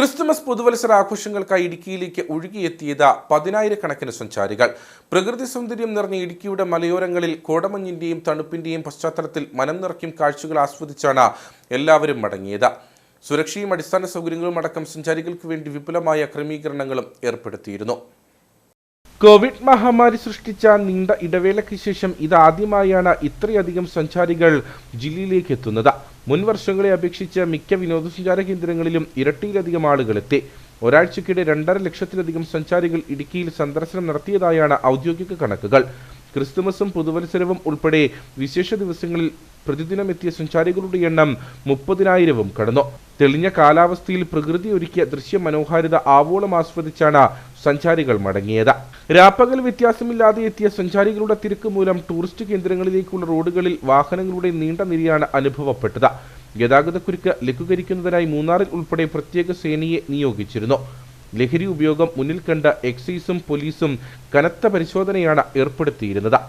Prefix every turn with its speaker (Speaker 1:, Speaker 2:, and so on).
Speaker 1: Christmas പുതുവത്സര ആഘോഷങ്ങൾക്കായി ഇടുക്കിയിലേക്ക് ഒഴുകിയെത്തിയത് പതിനായിരക്കണക്കിന് സഞ്ചാരികൾ. പ്രകൃതി സൗന്ദര്യം നിറഞ്ഞ ഇടുക്കിയുടെ മലയോരങ്ങളിൽ കോടമഞ്ഞിന്റെയും തണുപ്പിന്റെയും പശ്ചാത്തലത്തിൽ മനം നിറയ്ക്കും കാഴ്ചകൾ ആസ്വദിച്ചാണ് എല്ലാവരും മടങ്ങിയത്. സുരക്ഷയും അടിസ്ഥാന സൗകര്യങ്ങളും അടക്കം സഞ്ചാരികൾക്ക് വേണ്ടി വിപുലമായ ക്രമീകരണങ്ങളും ഏർപ്പെടുത്തിയിരുന്നു. കോവിഡ് മഹാമാരി സൃഷ്ടിച്ച നീണ്ട ഇടവേളയ്ക്ക് ശേഷം ഇതാദ്യമായാണ് ഇത്രയധികം സഞ്ചാരികൾ ജില്ലയിലേക്ക് എത്തുന്നത്. മുൻ വർഷങ്ങളെ അപേക്ഷിച്ച് മിക്ക വിനോദസഞ്ചാര കേന്ദ്രങ്ങളിലും ഇരട്ടിയിലധികം ആളുകൾ എത്തി. ഒരാഴ്ചക്കിടെ രണ്ടര ലക്ഷത്തിലധികം സഞ്ചാരികൾ ഇടുക്കിയിൽ സന്ദർശനം നടത്തിയതായാണ് ഔദ്യോഗിക കണക്കുകൾ. ക്രിസ്തുമസും പുതുവത്സരവും ഉൾപ്പെടെ വിശേഷ ദിവസങ്ങളിൽ പ്രതിദിനം എത്തിയ സഞ്ചാരികളുടെ എണ്ണം മുപ്പതിനായിരവും കടന്നു. തെളിഞ്ഞ കാലാവസ്ഥയിൽ പ്രകൃതി ഒരുക്കിയ ദൃശ്യ മനോഹാരിത ആവോളം ആസ്വദിച്ചാണ് സഞ്ചാരികൾ മടങ്ങിയത്. രാപ്പകൽ വ്യത്യാസമില്ലാതെ എത്തിയ സഞ്ചാരികളുടെ തിരക്ക് മൂലം ടൂറിസ്റ്റ് കേന്ദ്രങ്ങളിലേക്കുള്ള റോഡുകളിൽ വാഹനങ്ങളുടെ നീണ്ട നിരയാണ് അനുഭവപ്പെട്ടത്. ഗതാഗതക്കുരുക്ക് ലഘൂകരിക്കുന്നതിനായി മൂന്നാറിൽ ഉൾപ്പെടെ പ്രത്യേക സേനയെ നിയോഗിച്ചിരുന്നു. ലഹരി ഉപയോഗം മുന്നിൽ കണ്ട് എക്സൈസും പോലീസും കനത്ത പരിശോധനയാണ് ഏർപ്പെടുത്തിയിരുന്നത്.